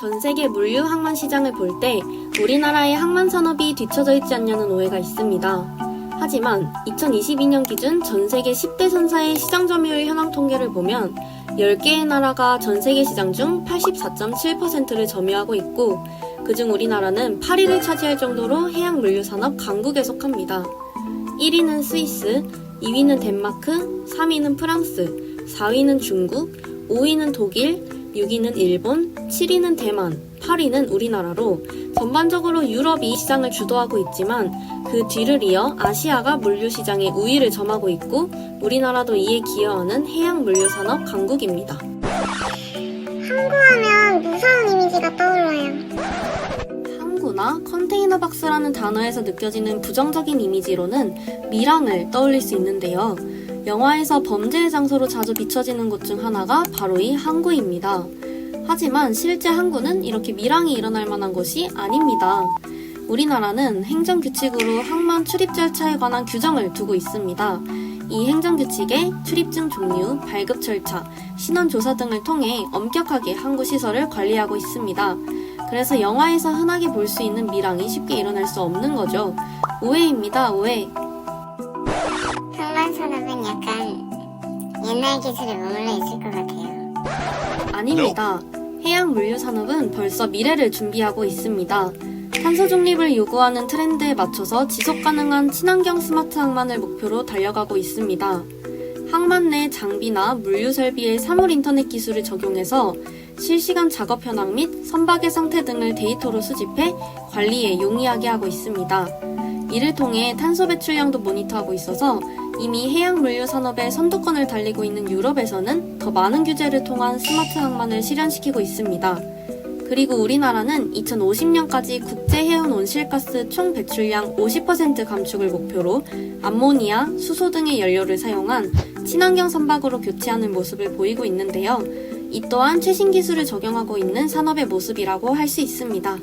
전 세계 물류 항만 시장을 볼 때 우리나라의 항만 산업이 뒤처져 있지 않냐는 오해가 있습니다. 하지만 2022년 기준 전 세계 10대 선사의 시장 점유율 현황 통계를 보면 10개의 나라가 전 세계 시장 중 84.7%를 점유하고 있고 그중 우리나라는 8위를 차지할 정도로 해양 물류 산업 강국에 속합니다. 1위는 스위스, 2위는 덴마크, 3위는 프랑스, 4위는 중국, 5위는 독일, 6위는 일본, 7위는 대만, 8위는 우리나라로 전반적으로 유럽이 시장을 주도하고 있지만 그 뒤를 이어 아시아가 물류 시장의 우위를 점하고 있고 우리나라도 이에 기여하는 해양 물류 산업 강국입니다. 항구하면 무서운 이미지가 떠올라요. 항구나 컨테이너 박스라는 단어에서 느껴지는 부정적인 이미지로는 밀항을 떠올릴 수 있는데요. 영화에서 범죄의 장소로 자주 비춰지는 곳 중 하나가 바로 이 항구입니다. 하지만 실제 항구는 이렇게 밀항이 일어날 만한 곳이 아닙니다. 우리나라는 행정규칙으로 항만 출입 절차에 관한 규정을 두고 있습니다. 이 행정규칙에 출입증 종류, 발급 절차, 신원 조사 등을 통해 엄격하게 항구 시설을 관리하고 있습니다. 그래서 영화에서 흔하게 볼 수 있는 밀항이 쉽게 일어날 수 없는 거죠. 오해입니다, 오해. 항만 산업은 약간 옛날 기술에 머물러 있을 것 같아요. 아닙니다. 해양 물류 산업은 벌써 미래를 준비하고 있습니다. 탄소 중립을 요구하는 트렌드에 맞춰서 지속 가능한 친환경 스마트 항만을 목표로 달려가고 있습니다. 항만 내 장비나 물류 설비의 사물 인터넷 기술을 적용해서 실시간 작업 현황 및 선박의 상태 등을 데이터로 수집해 관리에 용이하게 하고 있습니다. 이를 통해 탄소 배출량도 모니터하고 있어서 이미 해양 물류 산업의 선두권을 달리고 있는 유럽에서는 더 많은 규제를 통한 스마트 항만을 실현시키고 있습니다. 그리고 우리나라는 2050년까지 국제 해운 온실가스 총 배출량 50% 감축을 목표로 암모니아, 수소 등의 연료를 사용한 친환경 선박으로 교체하는 모습을 보이고 있는데요. 이 또한 최신 기술을 적용하고 있는 산업의 모습이라고 할 수 있습니다.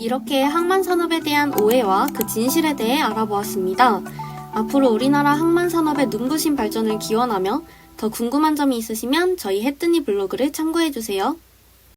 이렇게 항만 산업에 대한 오해와 그 진실에 대해 알아보았습니다. 앞으로 우리나라 항만 산업의 눈부신 발전을 기원하며 더 궁금한 점이 있으시면 저희 해뜨니 블로그를 참고해주세요.